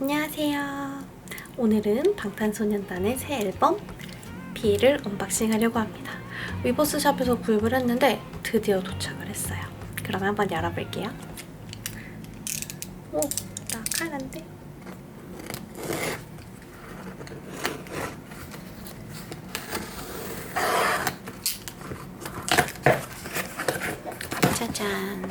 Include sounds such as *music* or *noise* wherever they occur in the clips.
안녕하세요. 오늘은 방탄소년단의 새 앨범 B를 언박싱 하려고 합니다. 위버스 샵에서 구입을 했는데 드디어 도착을 했어요. 그럼 한번 열어볼게요. 오, 나카란데? 짜잔.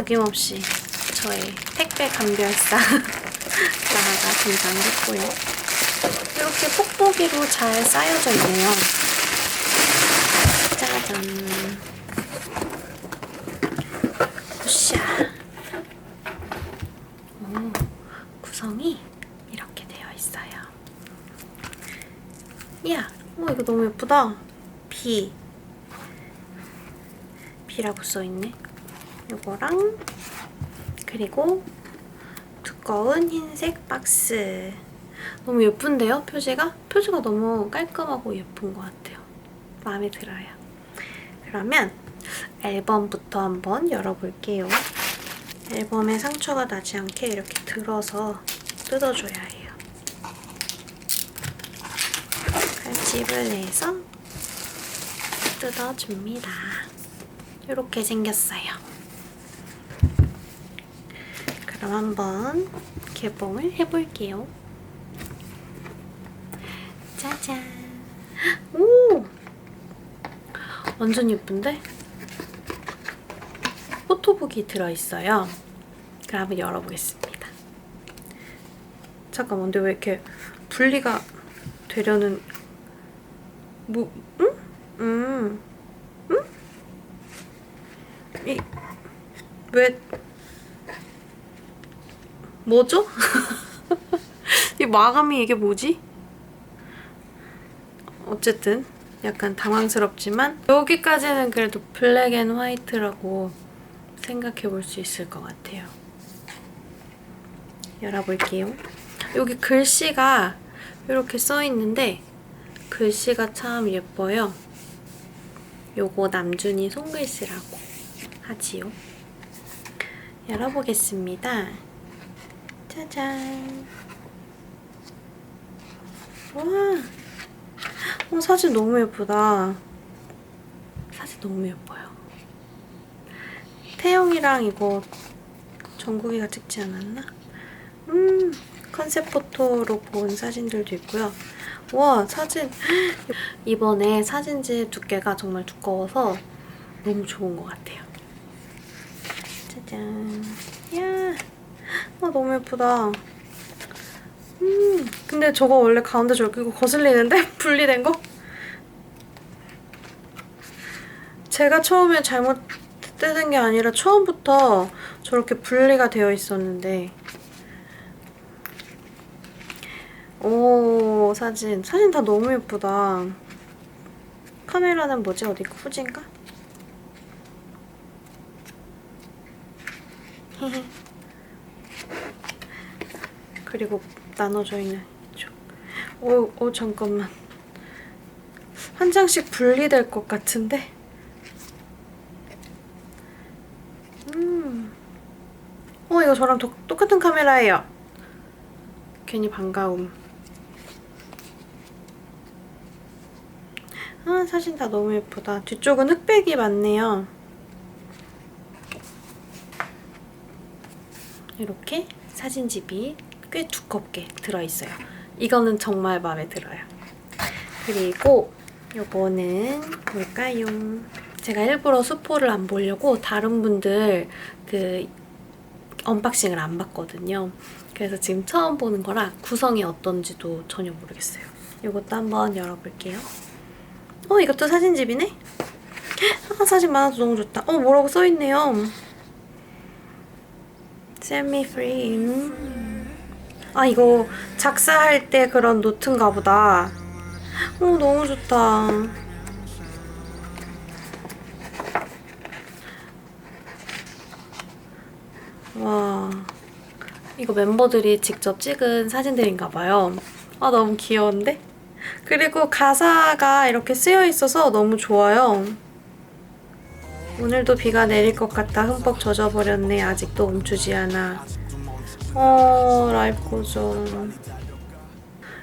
어김없이 저의 택배 감별사 *laughs* 나가 등장했고요. 이렇게 뽁뽁이로 잘 쌓여져 있네요. 짜잔. 으쌰. 오, 구성이 이렇게 되어 있어요. 이야, 오, 이거 너무 예쁘다. B. B라고 써있네. 요거랑 그리고 두꺼운 흰색 박스. 너무 예쁜데요 표지가? 표지가 너무 깔끔하고 예쁜 것 같아요. 마음에 들어요. 그러면 앨범부터 한번 열어볼게요. 앨범에 상처가 나지 않게 이렇게 들어서 뜯어줘야 해요. 칼집을 내서 뜯어줍니다. 이렇게 생겼어요 그럼 한번 개봉을 해볼게요. 짜잔. 오! 완전 예쁜데? 포토북이 들어있어요. 그럼 한번 열어보겠습니다. 잠깐만, 근데 왜 이렇게 분리가 되려는... 뭐, 응? 음. 응? 이... 왜... 뭐죠? *laughs* 이 마감이 이게 뭐지? 어쨌든 약간 당황스럽지만 여기까지는 그래도 블랙 앤 화이트라고 생각해 볼 수 있을 것 같아요. 열어볼게요. 여기 글씨가 이렇게 써 있는데 글씨가 참 예뻐요. 요거 남준이 손글씨라고 하지요. 열어보겠습니다. 짜잔. 와. 어, 사진 너무 예쁘다. 사진 너무 예뻐요. 태영이랑 이거 정국이가 찍지 않았나? 음, 컨셉 포토로 본 사진들도 있고요. 와, 사진. *gasps* 이번에 사진지 두께가 정말 두꺼워서 너무 좋은 것 같아요. 짜잔. 야. 아, 너무 예쁘다. 음, 근데 저거 원래 가운데 저렇게 거슬리는데? *laughs* 분리된 거? 제가 처음에 잘못 뜯은 게 아니라 처음부터 저렇게 분리가 되어 있었는데 오 사진 사진 다 너무 예쁘다 카메라는 뭐지 어디 후진가? *laughs* 그리고 나눠져 있는 이쪽. 오, 오 잠깐만. 한 장씩 분리될 것 같은데? 음. 어, 이거 저랑 도, 똑같은 카메라예요. 괜히 반가움. 아, 사진 다 너무 예쁘다. 뒤쪽은 흑백이 많네요. 이렇게 사진집이 꽤 두껍게 들어있어요. 이거는 정말 마음에 들어요. 그리고 요거는 뭘까요? 제가 일부러 수포를 안 보려고 다른 분들 그 언박싱을 안 봤거든요. 그래서 지금 처음 보는 거라 구성이 어떤지도 전혀 모르겠어요. 이것도 한번 열어볼게요. 어, 이것도 사진집이네? *laughs* 아, 사진 많아서 너무 좋다. 어, 뭐라고 써있네요. Set me free. 음. 아 이거 작사할 때 그런 노트인가 보다. 어 너무 좋다. 와 이거 멤버들이 직접 찍은 사진들인가 봐요. 아 너무 귀여운데? 그리고 가사가 이렇게 쓰여 있어서 너무 좋아요. 오늘도 비가 내릴 것 같다. 흠뻑 젖어버렸네. 아직도 멈추지 않아. 어, 라이프 고전.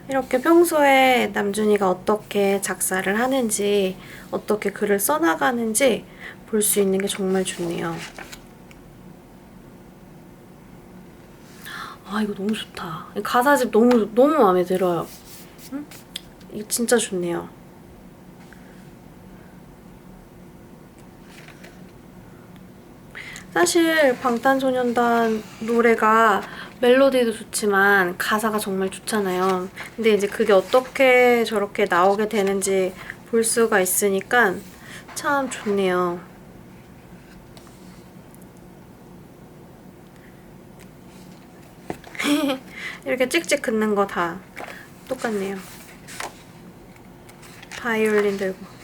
이렇게 평소에 남준이가 어떻게 작사를 하는지, 어떻게 글을 써나가는지 볼 수 있는 게 정말 좋네요. 아, 이거 너무 좋다. 이 가사집 너무, 너무 마음에 들어요. 응? 이거 진짜 좋네요. 사실 방탄소년단 노래가 멜로디도 좋지만 가사가 정말 좋잖아요. 근데 이제 그게 어떻게 저렇게 나오게 되는지 볼 수가 있으니까 참 좋네요. *laughs* 이렇게 찍찍 긋는 거 다 똑같네요. 바이올린 들고.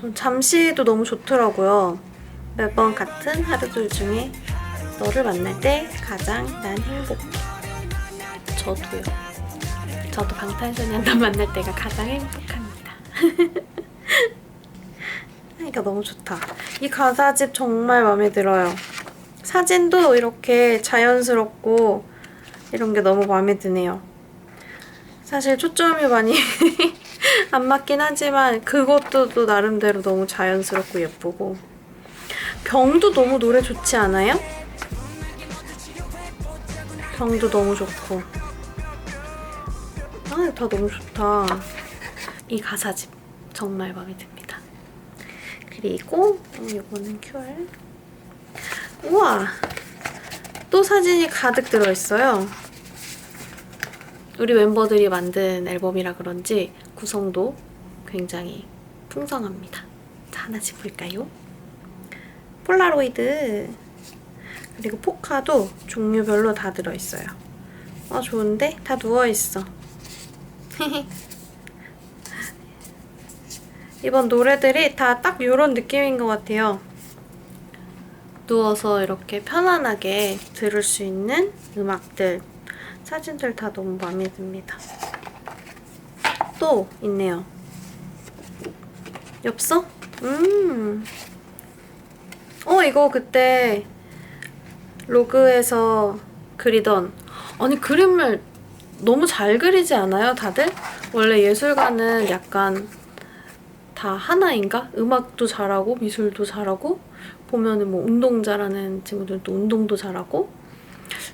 전 잠시도 너무 좋더라고요. 매번 같은 하루들 중에 너를 만날 때 가장 난 행복해. 저도요. 저도 방탄소년단 *laughs* 만날 때가 가장 행복합니다. *laughs* 아, 이거 너무 좋다. 이 가사집 정말 마음에 들어요. 사진도 이렇게 자연스럽고 이런 게 너무 마음에 드네요. 사실 초점이 많이 *laughs* 안 맞긴 하지만 그것도 또 나름대로 너무 자연스럽고 예쁘고 병도 너무 노래 좋지 않아요? 병도 너무 좋고 아, 다 너무 좋다. 이 가사집 정말 마음에 듭니다. 그리고 음, 이거는 QR. 우와, 또 사진이 가득 들어있어요. 우리 멤버들이 만든 앨범이라 그런지 구성도 굉장히 풍성합니다. 자, 하나씩 볼까요? 폴라로이드 그리고 포카도 종류별로 다 들어있어요. 아 좋은데? 다 누워있어. *laughs* 이번 노래들이 다 딱 이런 느낌인 것 같아요. 누워서 이렇게 편안하게 들을 수 있는 음악들. 사진들 다 너무 마음에 듭니다. 또 있네요. 엽서? 음. 어, 이거 그때 로그에서 그리던 아니 그림을 너무 잘 그리지 않아요, 다들? 원래 예술가는 약간 다 하나인가? 음악도 잘하고 미술도 잘하고 보면은 뭐 운동 잘하는 친구들도 운동도 잘하고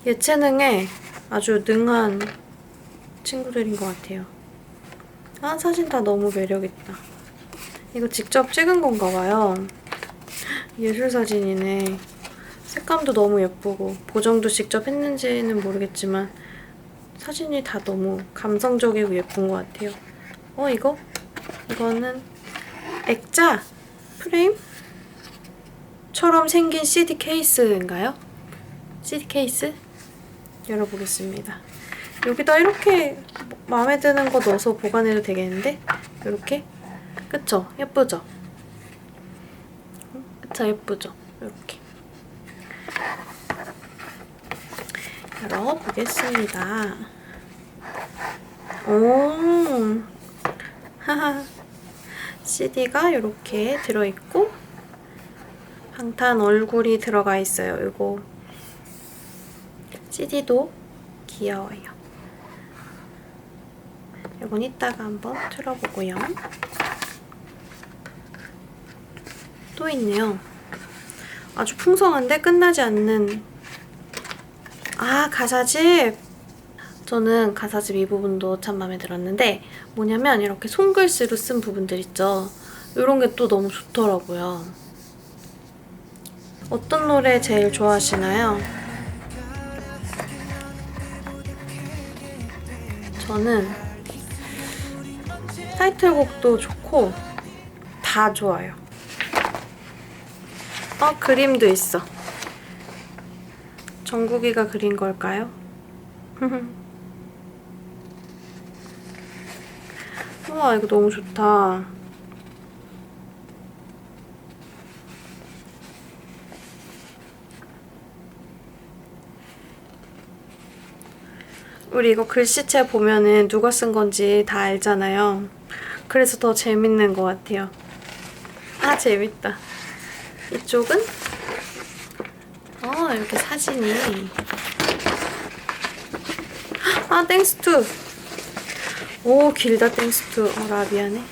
예체능에 아주 능한 친구들인 것 같아요. 아 사진 다 너무 매력있다. 이거 직접 찍은 건가 봐요. 예술 사진이네. 색감도 너무 예쁘고 보정도 직접 했는지는 모르겠지만 사진이 다 너무 감성적이고 예쁜 것 같아요. 어 이거? 이거는 액자 프레임? 처럼 생긴 CD 케이스인가요? CD 케이스? 열어보겠습니다. 여기다 이렇게 마음에 드는 거 넣어서 보관해도 되겠는데? 이렇게? 그쵸? 예쁘죠? 그쵸? 예쁘죠? 이렇게. 열어보겠습니다. 오, 하하. CD가 이렇게 들어있고, 방탄 얼굴이 들어가 있어요. 이거 CD도 귀여워요. 이건 이따가 한번 틀어보고요. 또 있네요. 아주 풍성한데 끝나지 않는 아 가사집 저는 가사집 이 부분도 참 마음에 들었는데 뭐냐면 이렇게 손글씨로 쓴 부분들 있죠. 이런 게 또 너무 좋더라고요. 어떤 노래 제일 좋아하시나요? 저는 타이틀곡도 좋고 다 좋아요. 어, 그림도 있어. 정국이가 그린 걸까요? *laughs* 우와, 이거 너무 좋다. 우리 이거 글씨체 보면은 누가 쓴 건지 다 알잖아요. 그래서 더 재밌는 것 같아요. 아, 재밌다. 이쪽은? 어, 이렇게 사진이. 아, 땡스 투. 오, 길다, 땡스 투. 어, 라, 미안해.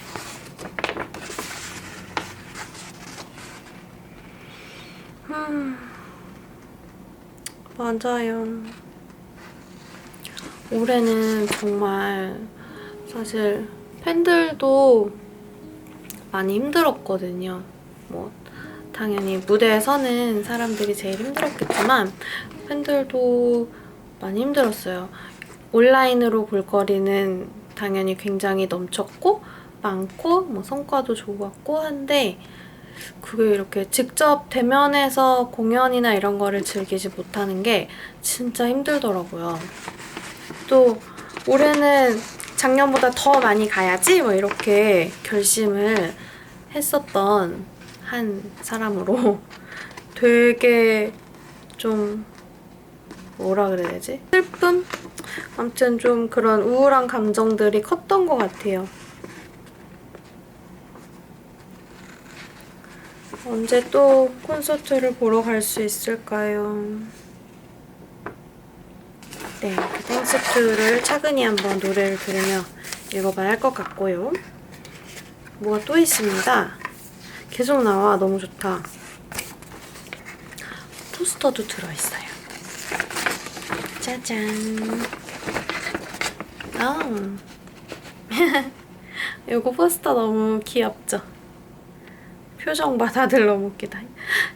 음, 맞아요. 올해는 정말 사실 팬들도 많이 힘들었거든요. 뭐 당연히 무대에 서는 사람들이 제일 힘들었겠지만 팬들도 많이 힘들었어요. 온라인으로 볼 거리는 당연히 굉장히 넘쳤고 많고 뭐 성과도 좋았고 한데 그게 이렇게 직접 대면해서 공연이나 이런 거를 즐기지 못하는 게 진짜 힘들더라고요. 또 올해는 작년보다 더 많이 가야지 뭐 이렇게 결심을 했었던 한 사람으로 *laughs* 되게 좀 뭐라 그래야 되지? 슬픔? 아무튼 좀 그런 우울한 감정들이 컸던 것 같아요. 언제 또 콘서트를 보러 갈 수 있을까요? 네, 그 땡스 투를 차근히 한번 노래를 들으며 읽어봐야 할 것 같고요. 뭐가 또 있습니다. 계속 나와. 너무 좋다. 포스터도 들어있어요. 짜잔. 아. *laughs* 이거 포스터 너무 귀엽죠? 표정 봐, 다들 너무 웃기다.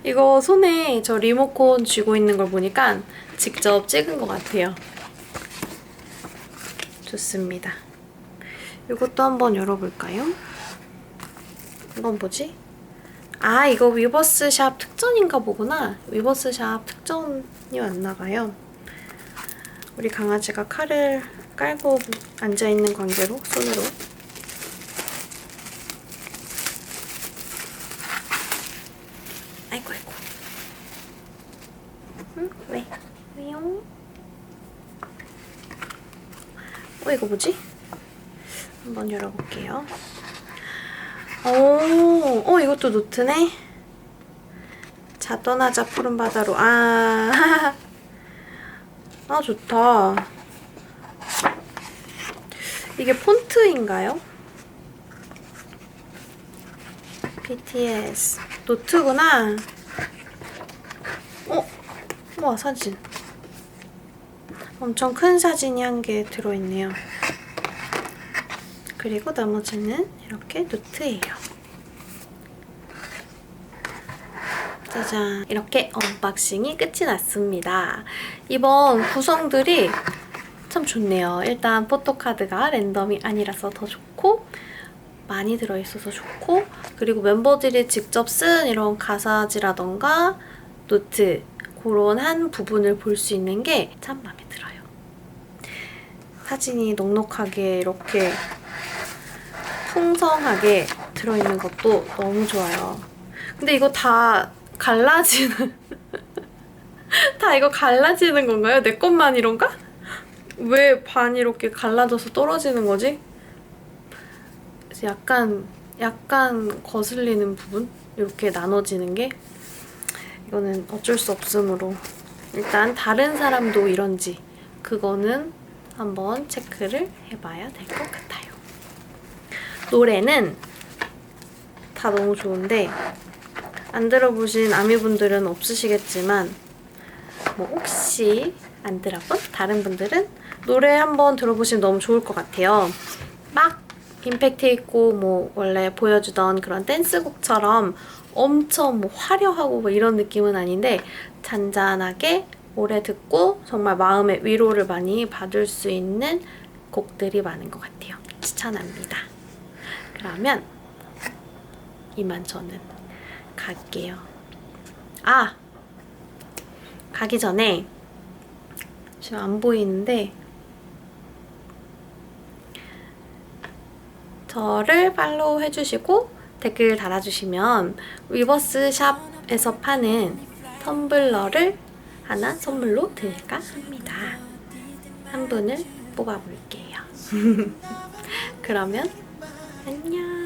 이거 손에 저 리모컨 쥐고 있는 걸 보니까 직접 찍은 것 같아요. 좋습니다. 이것도 한번 열어볼까요? 이건 뭐지? 아, 이거 위버스샵 특전인가 보구나. 위버스샵 특전이 왔나봐요. 우리 강아지가 칼을 깔고 앉아있는 관계로 손으로 아이고 아이고 응? 왜? 왜요? 어 이거 뭐지? 한번 열어볼게요 오, 어 이것도 노트네 자 떠나자 푸른 바다로 아, *laughs* 아 좋다 이게 폰트인가요? BTS 노트구나. 어? 와 사진. 엄청 큰 사진이 한 개 들어있네요. 그리고 나머지는 이렇게 노트예요. 짜잔. 이렇게 언박싱이 끝이 났습니다. 이번 구성들이 참 좋네요. 일단 포토카드가 랜덤이 아니라서 더 좋고 많이 들어있어서 좋고 그리고 멤버들이 직접 쓴 이런 가사지라던가 노트 그런 한 부분을 볼 수 있는 게 참 마음에 들어요. 사진이 넉넉하게 이렇게 풍성하게 들어있는 것도 너무 좋아요. 근데 이거 다 갈라지는 *laughs* 다 이거 갈라지는 건가요? 내 것만 이런가? 왜 반이 이렇게 갈라져서 떨어지는 거지? 약간 약간 거슬리는 부분 이렇게 나눠지는 게 이거는 어쩔 수 없으므로 일단 다른 사람도 이런지 그거는 한번 체크를 해봐야 될 것 같아요. 노래는 다 너무 좋은데 안 들어보신 아미분들은 없으시겠지만 뭐 혹시 안 들어본 다른 분들은 노래 한번 들어보시면 너무 좋을 것 같아요. 막 임팩트 있고 뭐 원래 보여주던 그런 댄스곡처럼 엄청 뭐 화려하고 뭐 이런 느낌은 아닌데 잔잔하게 오래 듣고 정말 마음의 위로를 많이 받을 수 있는 곡들이 많은 것 같아요. 추천합니다. 그러면 이만 저는 갈게요. 아! 가기 전에 지금 안 보이는데 저를 팔로우 해주시고 댓글 달아주시면 위버스 샵에서 파는 텀블러를 하나 선물로 드릴까 합니다. 한 분을 뽑아볼게요. *laughs* 그러면 안녕.